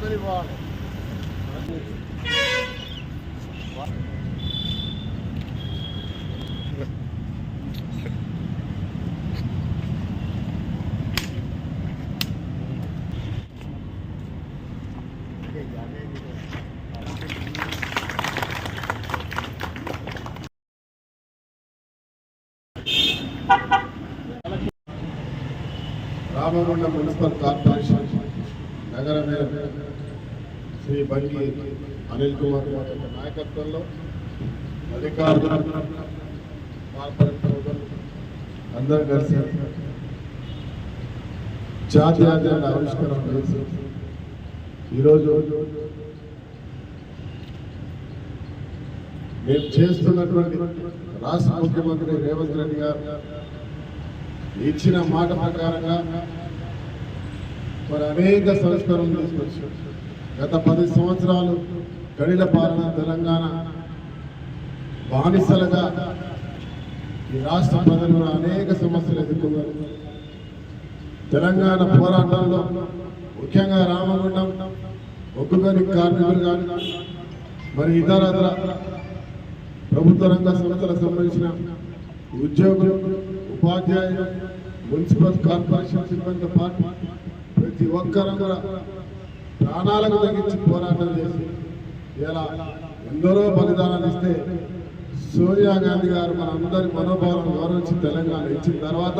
అందరి పోవాలి Ramagundam municipal corporation నగర మేయర్ శ్రీ బంగి అనిల్ కుమార్ గారి యొక్క నాయకత్వంలో అధికారులు కార్పొరేట్ సోదరులు అందరూ కలిసి జాతీయ జెండా ఆవిష్కరణ చేసి ఈరోజు మేము చేస్తున్నటువంటి రాష్ట్ర ముఖ్యమంత్రి రేవంత్ రెడ్డి గారు ఇచ్చిన మాట ప్రకారంగా మరి అనేక సంస్కరణలు తీసుకొచ్చారు. గత పది సంవత్సరాలు గడిల పాలన తెలంగాణ బానిసలుగా ఈ రాష్ట్ర ప్రజలు అనేక సమస్యలు ఎదుర్కొన్నారు. తెలంగాణ పోరాటంలో ముఖ్యంగా రామగుండం ఒక్కొక్కరి కార్మికులు కానీ మరి ఇతర ప్రభుత్వ రంగ సంస్థలకు సంబంధించిన ఉద్యోగులు ఉపాధ్యాయులు మున్సిపల్ కార్పొరేషన్ సిబ్బందితో పాటు ప్రతి ఒక్కరూ కూడా ప్రాణాలకు తగ్గించి పోరాటం చేసి ఇలా ఎందరో బలిదానాలు ఇస్తే సోనియా గాంధీ గారు మన అందరి మనోభావం గౌరవించి తెలంగాణ ఇచ్చిన తర్వాత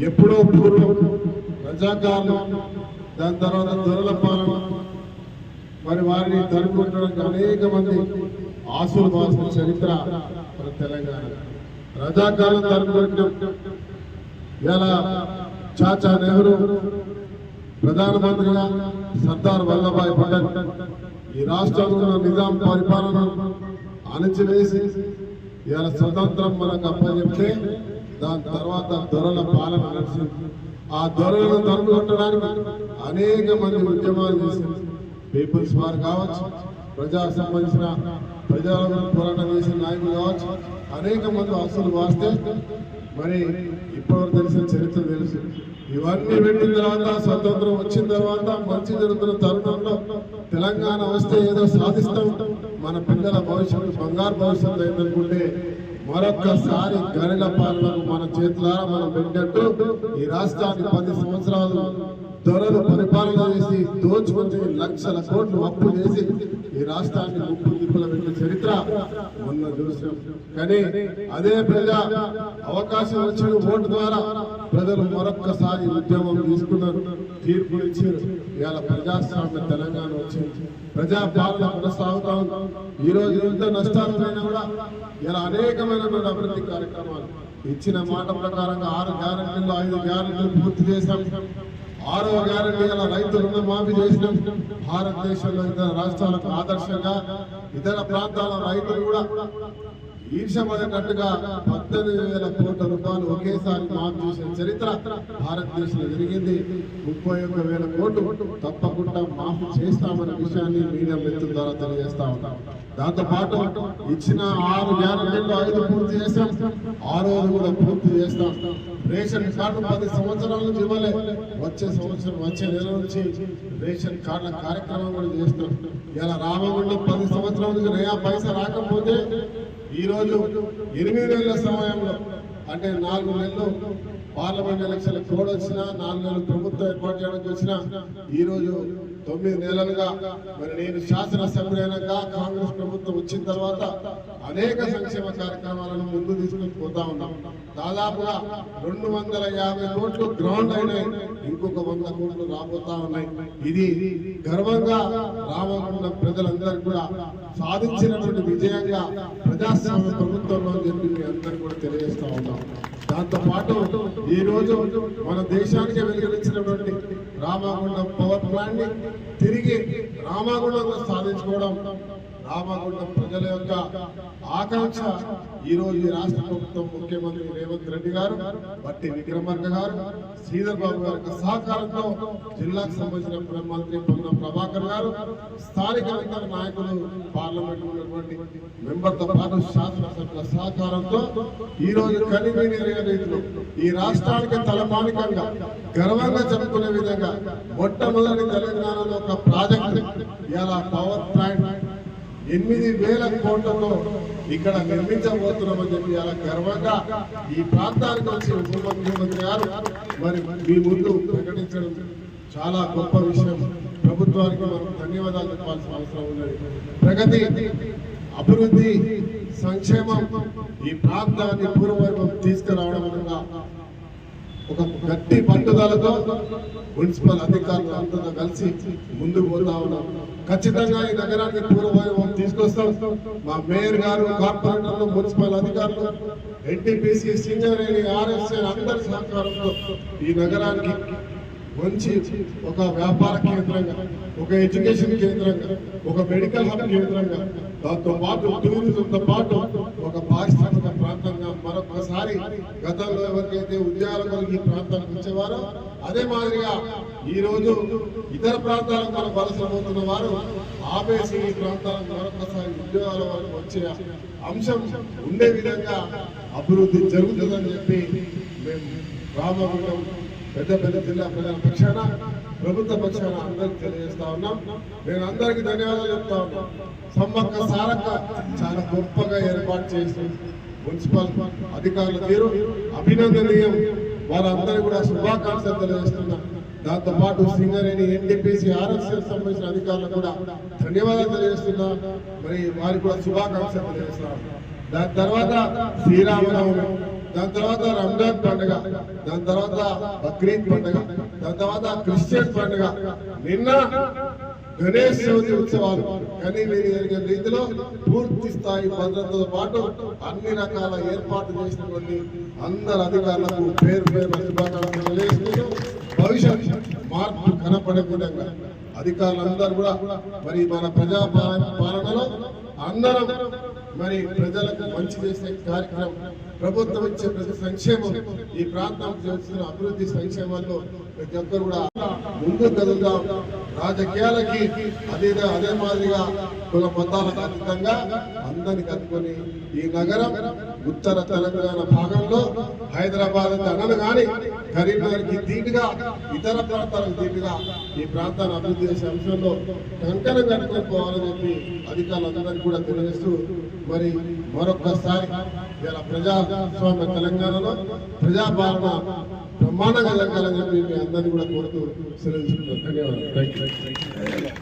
ఎప్పుడో పూర్వం ప్రజాకాలం దాని తర్వాత దొరల పాలన మరి వారిని తరుపుకోవడానికి అనేక మంది ఆసులు మాసిన చరిత్ర మన తెలంగాణ. ప్రజాకాలం తరుపుకోవడం ఇలా చాచా నెహ్రూ ప్రధానమంత్రిగా సర్దార్ వల్లభాయ్ పటేల్ ఈ రాష్ట్రంలో నిజాం పరిపాలన అణచివేసి ఇవాళ స్వతంత్రం మనకు అప్పచెప్తే దాని తర్వాత దొరల పాలన నడిచింది. ఆ దొరలను తరుము అనేక మంది ఉద్యమాలు చేసింది. పీపుల్స్ వారు కావచ్చు ప్రజా సంబంధించిన ప్రజల పోరాటం చేసిన నాయకులు కావచ్చు అనేక మంది ఆస్తులు వాస్తే మరి ఇప్పటివరకు తెలిసిన చరిత్ర తెలుసు. ఇవన్నీ పెట్టిన తర్వాత స్వతంత్రం వచ్చిన తర్వాత మంచి జరుగుతున్న తరుణంలో తెలంగాణ వస్తే ఏదో సాధిస్తాం. మన పిల్లల భవిష్యత్తు బంగారు భవిష్యత్తు అయిందనుకుంటే మరొక్కసారి గరిల పాలనకు మన చేతులారా మనం పెట్టినట్టు ఈ రాష్ట్రానికి పది సంవత్సరాలు దొరలు పరిపాలన చేసి దోచుకొని లక్షల కోట్లు అప్పు చేసి ఈ రాష్ట్రాన్ని ముప్పు దిప్పుల పెట్టిన చరిత్ర మొన్న చూసాం. కానీ అదే ప్రజా అవకాశం వచ్చిన ఓటు ద్వారా ప్రజలు మరొక్కసారి ఉద్యమం తీసుకున్నారు. తీర్పు ఇచ్చారు. ఇవాళ ప్రజాస్వామ్య తెలంగాణ వచ్చింది. ప్రజా పాలన కొనసాగుతా ఉంది. ఈ రోజు ఎంత నష్టాలైనా కూడా ఇలా అనేకమైనటువంటి అభివృద్ధి కార్యక్రమాలు ఇచ్చిన మాట ప్రకారంగా ఆరు గ్యారెంటీలు ఐదు గ్యారెంటీలు పూర్తి చేశాం. ఆరవ గ్యారెంటీ గల రైతు రుణమాఫీ చేసినాం. భారతదేశంలో ఇతర రాష్ట్రాలకు ఆదర్శంగా ఇతర ప్రాంతాల రైతులు కూడా ఈర్షపడేటట్టుగా పద్దెనిమిది వేల కోట్ల రూపాయలు ఒకేసారి మాఫీ చేసిన చరిత్ర భారతదేశంలో జరిగింది. ముప్పై ఒక్క వేల కోట్లు తప్పకుండా మాఫ్ చేస్తామనే విషయాన్ని మీడియా మిత్రుల ద్వారా తెలియజేస్తా ఉంటాం దాంతోపాటు ఇచ్చిన ఆరు గ్యారెంటీలు ఐదు పూర్తి చేస్తాం ఆరోది కూడా పూర్తి చేస్తాం. రేషన్ కార్డు పది సంవత్సరాల నుంచి ఇవ్వలే. వచ్చే సంవత్సరం వచ్చే నెల నుంచి రేషన్ కార్డుల కార్యక్రమం కూడా చేస్తాం. ఇలా రామగుండం పది సంవత్సరాల నుంచి నయా పైసా రాకపోతే ఈరోజు ఎనిమిది నెలల సమయంలో అంటే నాలుగు నెలలు పార్లమెంట్ ఎలక్షన్ కోడ్ వచ్చినా నాలుగు నెలలు ప్రభుత్వం ఏర్పాటు చేయడానికి వచ్చినా ఈరోజు తొమ్మిది నెలలుగా మరి నేను శాసనసభ్యులు అయినాక కాంగ్రెస్ ప్రభుత్వం వచ్చిన తర్వాత అనేక సంక్షేమ కార్యక్రమాలను ముందు తీసుకుని పోతా ఉన్నాం. దాదాపుగా రెండు వందల యాభై కోట్లు గ్రౌండ్ అయినాయి. ఇంకొక వంద కోట్లు రాబోతా ఉన్నాయి. ఇది గర్వంగా రావాలన్న ప్రజలందరికీ కూడా సాధించినటువంటి విజయంగా ప్రజాస్వామ్య ప్రభుత్వంలో అని చెప్పి మీ అందరికీ కూడా తెలియజేస్తా ఉన్నాం. దాంతో పాటు ఈ రోజు మన దేశానికి వెళ్ళిన రామగుండం తిరిగి రామాగుండంలో సాధించుకోవడం రామగుండం ప్రజల యొక్క ఆకాంక్ష. ఈ రోజు ఈ రాష్ట్ర ప్రభుత్వం ముఖ్యమంత్రి రేవంత్ రెడ్డి గారు బట్టి విక్రమార్క గారు శ్రీధర్ బాబు గారి సహకారంతో జిల్లాకు సంబంధించిన మంత్రి పొన్న ప్రభాకర్ గారు స్థానిక నాయకులు పార్లమెంట్ ఉన్నటువంటి మెంబర్తో పాటు శాసనసభ్యుల సహకారంతో ఈ రోజు కనివీని రీతిలో ఈ రాష్ట్రానికి తలమానికంగా గర్వంగా చెప్పుకునే విధంగా మొట్టమొదటి తెలంగాణలో ఒక ప్రాజెక్ట్ ఇలా పవర్ ప్లాంట్ ఎనిమిది వేల కోట్లతో ఇక్కడ నిర్మించబోతున్నామని చెప్పి అలా గర్వంగా ఈ ప్రాంతానికి వచ్చి ఉప ముఖ్యమంత్రి గారు మరి మీ ముందు ప్రకటించడం చాలా గొప్ప విషయం. ప్రభుత్వానికి మనం ధన్యవాదాలు చెప్పాల్సిన అవసరం ఉన్నది. ప్రగతి అభివృద్ధి సంక్షేమం ఈ ప్రాంతాన్ని పూర్వవైపు తీసుకురావడం అనగా ఒక గట్టి పట్టుదలతో మున్సిపల్ అధికారులు అందరూ కలిసి ముందుకు పోతా ఉన్నాం. ఖచ్చితంగా ఈ నగరానికి పూర్వవైభవం తీసుకొస్తాం. మా మేయర్ గారు కార్పొరేటర్లు మున్సిపల్ అధికారులు ఎన్టీపీసీ సింగరేణి ఆర్ఎస్ఏ అందరి సహకారంతో ఈ నగరానికి మంచి ఒక వ్యాపార కేంద్రంగా ఒక ఎడ్యుకేషన్ కేంద్రంగా ఒక మెడికల్ హబ్ కేంద్రంగా దాంతో పాటు టూరిజంతో పాటు ఒక పారిశ్రామిక ప్రాంతం మరొకసారి గతంలో ఎవరికైతే ఉద్యోగాల కొరకు ఈ ప్రాంతానికి వచ్చేవారో అదే మాదిరిగా ఈ రోజు ఇతర ప్రాంతాలకు మనం వలస వారు ఆపేసి ఈ ప్రాంతాలకు మరొకసారి ఉద్యోగాల వరకు వచ్చే అంశం ఉండే విధంగా అభివృద్ధి జరుగుతుందని చెప్పి మేము రామగుండం పెద్ద పెద్ద జిల్లా ప్రజల పక్షాన ప్రభుత్వ పక్షాన అందరికి తెలియజేస్తా ఉన్నాం. నేను అందరికి ధన్యవాదాలు చెప్తా ఉన్నాం. సమ్మక్క సారక్క చాలా గొప్పగా ఏర్పాటు చేసి మున్సిపల్ అధికారుల తీరు అభినందనీయం. వారందరూ కూడా శుభాకాంక్షలు తెలియజేస్తున్నా. దాంతో పాటు సింగరేణి ఎన్టీపీసీ ఆర్ఎస్ఎస్ సంబంధించిన అధికారులకు కూడా ధన్యవాదాలు తెలియజేస్తున్నా. మరి వారికి కూడా శుభాకాంక్షలు తెలియజేస్తున్నాను దాని తర్వాత శ్రీరామనవమి దాని తర్వాత రంజాన్ పండుగ దాని తర్వాత బక్రీద్ పండుగ దాని తర్వాత క్రిస్టియన్ పండుగ. నిన్న గణేష్ చవితి ఉత్సవాలు కానీ మీరు జరిగే రీతిలో పూర్తి స్థాయి భద్రతతో పాటు అన్ని రకాల ఏర్పాట్లు చేసినటువంటి అందరు అధికారులకు పేరు పేరు శుభాకాంక్షలు తెలియజేస్తూ భవిష్యత్ మార్పు కనపడే విధంగా అధికారులందరూ కూడా మరి మన ప్రజా పాలన- పాలనలో అందరం మరి ప్రజలకు మంచి చేసే కార్యక్రమం ప్రభుత్వం ఇచ్చే ప్రతి సంక్షేమం ఈ ప్రాంతం చేస్తున్న అభివృద్ధి సంక్షేమాల్లో ప్రతి ఒక్కరు కూడా ముందుకు కదులుదాం. రాజకీయాలకి అదే అదే మాదిరిగా కుల మతాలకు అతీతంగా అందరిని కలుపుకొని ఈ నగరం ఉత్తర తెలంగాణ భాగంలో హైదరాబాద్ అంటే కానీ కరీంనగర్కి దీటుగా ఇతర ప్రాంతాలకు దీటుగా ఈ ప్రాంతాన్ని అభివృద్ధి చేసే అంశంలో కంకణం కట్టుకొని పోవాలని చెప్పి అధికారులందరికీ కూడా తెలియజేస్తూ మరి మరొకసారి ఇలా ప్రజాస్వామ్య తెలంగాణలో ప్రజాపాలన బ్రహ్మాండంగా జరగాలని చెప్పి మీ అందరినీ కూడా కోరుతూ సెలవు ధన్యవాదాలు. Thank you